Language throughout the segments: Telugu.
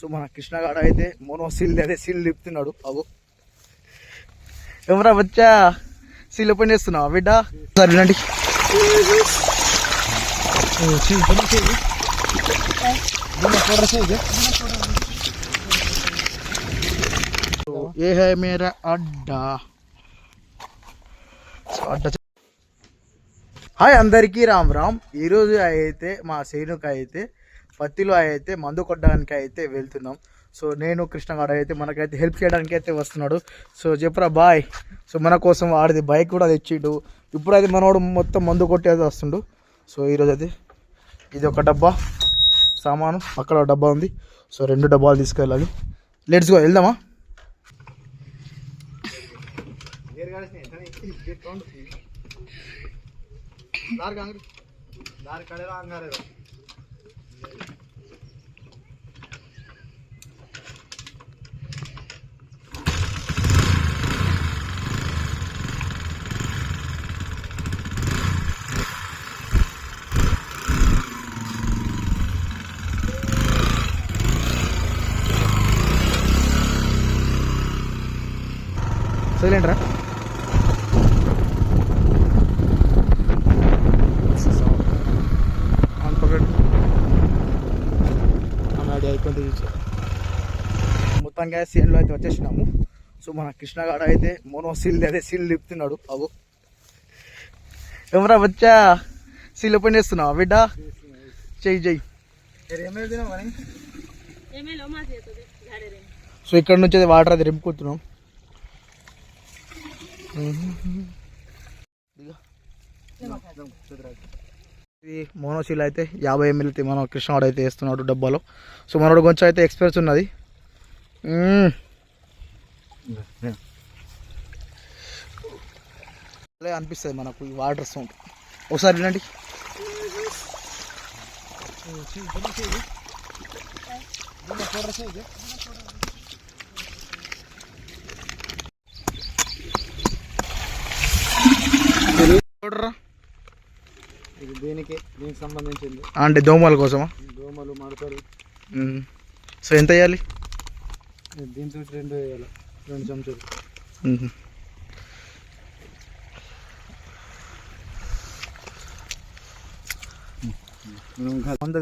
సో మన కృష్ణగాడ అయితే మోనో సిల్ అదే సిల్ తిప్పుతున్నాడు. అవు ఎవరా వచ్చా సీల్ ఓపెన్ చేస్తున్నావా బిడ్డ? సరే ఏ హై మేరా అడ్డా? అడ్డా హాయ్ అందరికీ రామ్ రామ్. ఈరోజు అయితే మా సేనుకి అయితే పత్తిలో అయితే మందు కొట్టడానికి అయితే వెళ్తున్నాం. సో నేను కృష్ణగాడు అయితే మనకైతే హెల్ప్ చేయడానికి అయితే వస్తున్నాడు. సో చెప్పరా బాయ్. సో మన కోసం ఆడిది బైక్ కూడా తెచ్చిండు. ఇప్పుడైతే మనోడు మొత్తం మందు కొట్టేది వస్తుండు. సో ఈరోజు అయితే ఇది ఒక డబ్బా సామాను. అక్కడ ఒక డబ్బా ఉంది. సో రెండు డబ్బాలు తీసుకెళ్ళాలి. లెట్స్ గో వెళ్దామా? సైలెంట్ రా అన్నాడు అయిపోయింది మొత్తంగా సీన్లో అయితే వచ్చేసినాము. సో మన కృష్ణగాడు అయితే మోనో సిల్ అదే సిల్ తిప్పుతున్నాడు. అవు ఎవరా వచ్చా? సిల్ ఓపెన్ చేస్తున్నావా బిడ్డ? చెయ్యి చెయ్యి. సో ఇక్కడ నుంచి అయితే వాటర్ అది రింపుకుంటున్నాం ఇది మోనోసీల్ అయితే యాభై ఎంఎల్ అయితే మన కృష్ణవాడు అయితే వేస్తున్నాడు డబ్బాలో. సో మనోడు కొంచెం అయితే ఎక్స్పీరియన్స్ ఉన్నది. అనిపిస్తుంది మనకు ఈ వాటర్ సౌండ్ ఒకసారి వినండి. చూడండి ఇది దీనికి దీనికి సంబంధించింది. అంటే దోమల కోసమా? దోమలు మడతలు. సో ఎంత వేయాలి? దీంతో రెండు వేయాలి. రెండు చెంచాలు.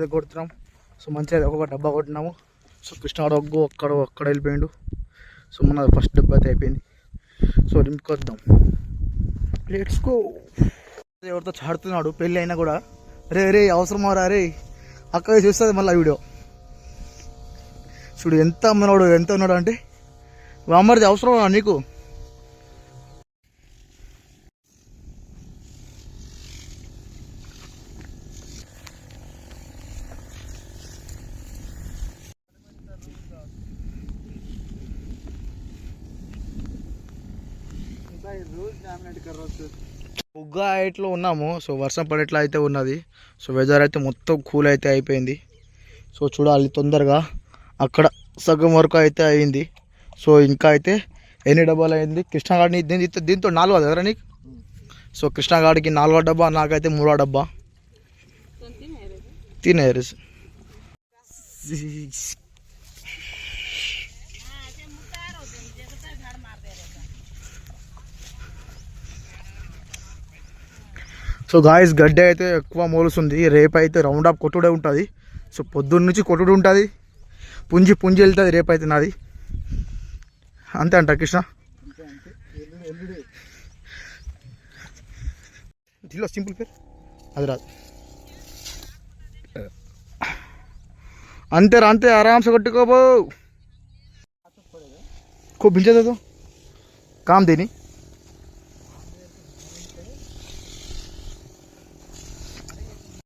కొడుతున్నాం. సో మంచిగా ఒక్కొక్క డబ్బా కొట్టినాము. సో కృష్ణాడు ఒగ్గు ఒక్కడ ఒక్కడ వెళ్ళిపోయిండు. సో మన ఫస్ట్ డబ్బా అయితే అయిపోయింది. సో నింపుకొద్దాం. లెట్స్ గో ఎవరితో చాడుతున్నాడు? పెళ్ళి అయినా కూడా రే రే అవసరమా రా రే. అక్కడ చూస్తుంది మళ్ళీ వీడియో. చూడు ఎంత అమ్మనాడు ఎంత ఉన్నాడు అంటే అమ్మరిది అవసరమా నీకు? రోజు డామినేట్ కర్రొచ్చు బుగ్గ హైట్లో ఉన్నాము సో వర్షం పడేట్లా అయితే ఉన్నది. సో వెదర్ అయితే మొత్తం కూల్ అయితే అయిపోయింది. సో చూడాలి తొందరగా. అక్కడ సగం వరకు అయితే అయింది. సో ఇంకా అయితే ఎన్ని డబ్బాలు అయింది? కృష్ణగాడిని దీని దీంతో నాలుగో కదా నీకు? సో కృష్ణగాడికి నాలుగో డబ్బా నాకైతే మూడో డబ్బా. తినే సో గాయస్ గడ్డి అయితే ఎక్కువ మోలుస్తుంది రేపు అయితే రౌండ్ అప్ కొట్టుడే ఉంటుంది సో పొద్దున్న నుంచి కొట్టుడు ఉంటుంది పుంజి పుంజి వెళ్తుంది రేపు అయితే నాది అంతే అంట కృష్ణ అంతే అంతే ఎల్లుడి ఎల్లుడి దీనిలో సింపుల్ పేరు అది రాదు అంతే రా అంతే ఆరామ్సే కొట్టుకోబో खूब भिंचे दे दो काम देनी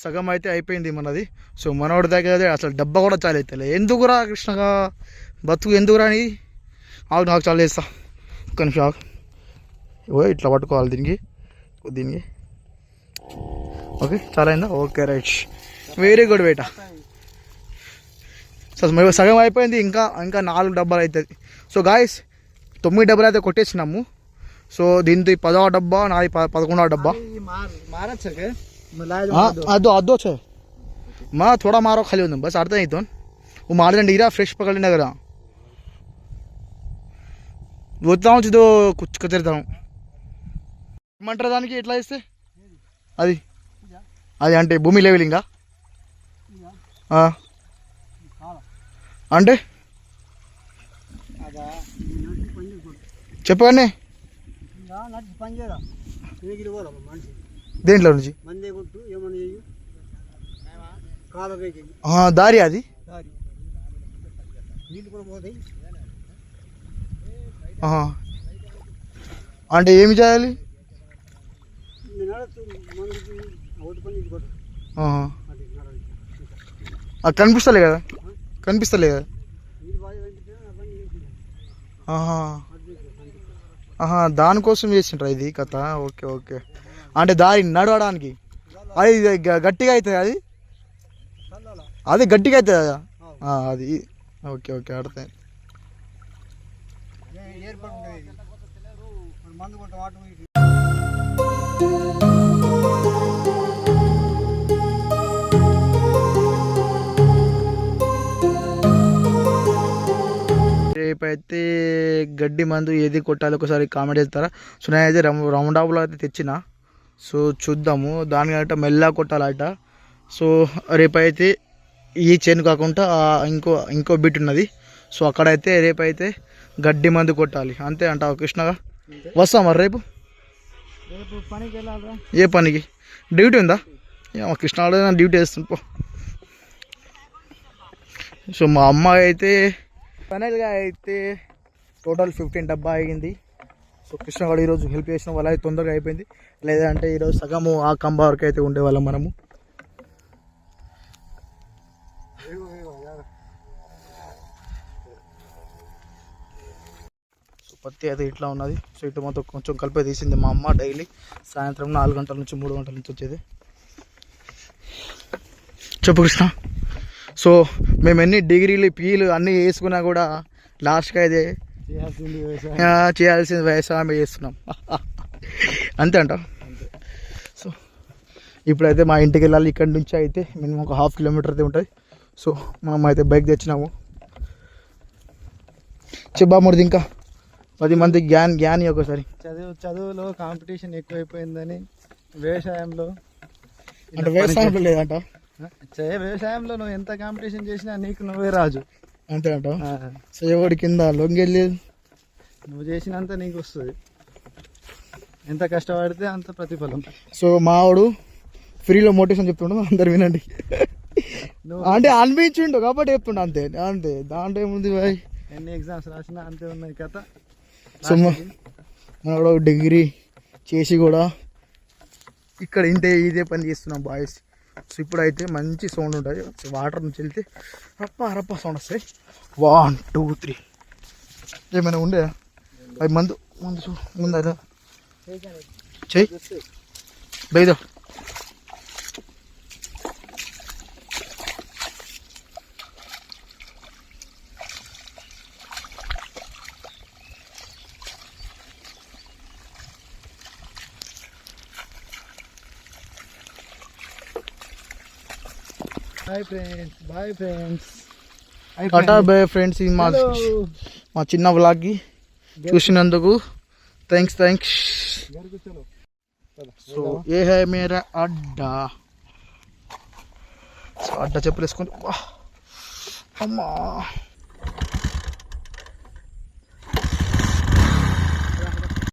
సగం అయితే అయిపోయింది మనది. సో మనోడి దగ్గర అసలు డబ్బా కూడా చాలా అవుతలే ఎందుకురా కృష్ణగా? బతుకు ఎందుకురా అని ఆగు నాకు చాలా వేస్తా ఒక్క నిమిషం ఓ ఇట్లా పట్టుకోవాలి దీనికి. దీనికి. ఓకే చాలా అయిందా ఓకే రైట్. వెరీ గుడ్ బేట. సో సగం అయిపోయింది ఇంకా ఇంకా నాలుగు డబ్బాలు అవుతుంది సో గాయస్ తొమ్మిది డబ్బాలు అయితే కొట్టేసినాము. సో దీంతో పదవ డబ్బా నాది పదకొండవ డబ్బా. అదో అదో సార్ మా ಥೋಡಾ మారో ఖాళీ ఉంది. బస్ అర్థం ಆಯ್ತು ఓ ಮಾಡಿದಂಡು ಇರಾ ఫ్రెష్ ಪಗಲಿನ వద్దాం చూదో కుచ్చుకు తిరుతాం ఏమంటారు దానికి? ఎట్లా ఇస్తే అది. అది అంటే భూమి లెవెల్ ఇంకా అంటే? చెప్పండి నడిచి పని చేయరా. తిరిగి పోరా మనిషి. దేంట్లో నుంచి? మందే కొట్టు ఏమన్నా చెయ్యి. కాలపైకి ఆ, దారి అది? దారి. నీళ్ళు కూడా పోతాయి. అంటే ఏమి చేయాలి? కనిపిస్తలే కదా? కనిపిస్తలే కదా? ఆహా దానికోసం చేసిండ్రా ఇది కథ. Okay okay. అంటే దారి నడవడానికి. అది గట్టిగా అవుతుంది అది? అది గట్టిగా అవుతుంది కదా? అది. ఓకే ఓకే అర్థం ఏ- పోయి రేపైతే గడ్డి మందు ఏది కొట్టాలి ఒకసారి కామెంట్ చేస్తారా? సో నేనైతే రౌ- రౌండ్ ఆఫ్లో అయితే తెచ్చిన. సో చూద్దాము. దానికంటే మెల్లగా కొట్టాలట. సో రేపైతే ఈ చేను కాకుండా ఇంకో ఇంకో బిట్ ఉన్నది. సో అక్కడైతే రేపైతే గడ్డి మందు కొట్టాలి. అంతే అంటావు కృష్ణగా? వస్తాం మరి రేపు? ఏ పనికి? డ్యూటీ ఉందా? కృష్ణ డ్యూటీ వేస్తుంది పో. సో మా అమ్మాయి అయితే ఫైనల్గా అయితే టోటల్ ఫిఫ్టీన్ డబ్బా అయ్యింది సో కృష్ణ గారు ఈరోజు హెల్ప్ చేసిన వాళ్ళ అయితే తొందరగా అయిపోయింది. లేదంటే ఈరోజు సగము ఆ కంబ వరకు అయితే ఉండేవాళ్ళం మనము. సో పత్తి అయితే ఇట్లా ఉన్నది. సో ఇటు మొత్తం కొంచెం కలిపే తీసింది మా అమ్మ డైలీ సాయంత్రం నాలుగు గంటల నుంచి మూడు గంటల నుంచి వచ్చేది. చెప్పు కృష్ణ. సో మేము ఎన్ని డిగ్రీలు పీలు అన్నీ వేసుకున్నా కూడా లాస్ట్కి అయితే చేయాల్సింది వ్యవసాయం. ఆ, చేయాల్సిన వ్యవసాయం చేస్తున్నాం. అంతే అంట సో ఇప్పుడైతే మా ఇంటికి వెళ్ళాలి. ఇక్కడ నుంచి అయితే మినిమం ఒక హాఫ్ కిలోమీటర్ అయితే ఉంటుంది. సో మనం అయితే బైక్ తెచ్చినాము. చెప్పాముడిది ఇంకా పది మందికి గ్యాన్ గ్యాన్ ఒకసారి. చదువు చదువులో కాంపిటీషన్ ఎక్కువైపోయిందని వ్యవసాయంలో అంటే వ్యవసాయంలో లేదంట వ్యవసాయంలో నువ్వు ఎంత కాంపిటీషన్ చేసినా నీకు నువ్వే రాజు. అంతే అంట? సో ఎవడి కింద లొంగెళ్ళి. నువ్వు చేసినంత నీకు వస్తుంది. ఎంత కష్టపడితే అంత ప్రతిఫలం. సో మావాడు ఫ్రీలో మోటివేషన్ చెప్తుండు అందరు వినండి. నువ్వు అంటే అనిపించిండు కాబట్టి చెప్తుండు అంతే అంతే. దాంట్లో ఏముంది బాయ్? ఎన్ని ఎగ్జామ్స్ రాసినా అంతే ఉన్నాయి కథ. సో మా- మనోడు డిగ్రీ చేసి కూడా ఇక్కడ ఇంతే ఇదే పని చేస్తున్నాం బాయ్స్. సో అయితే మంచి సౌండ్ ఉంటుంది. వాటర్ నుంచి వెళ్తే రప్ప రప్ప సౌండ్ వస్తాయి వన్ టూ త్రీ ఏమైనా ఉండే? అవి మందు ముందు ముందు అదే. చెయ్యి. బయదా boy friends boy friends tata bye friends ఈ మా మా చిన్న వ్లాగ్కి చూసినందుకు థ్యాంక్స్ థ్యాంక్స్ సో ఏ హై మేరా? అడ్డా. సో అడ్డా చెప్పులు అమ్మా.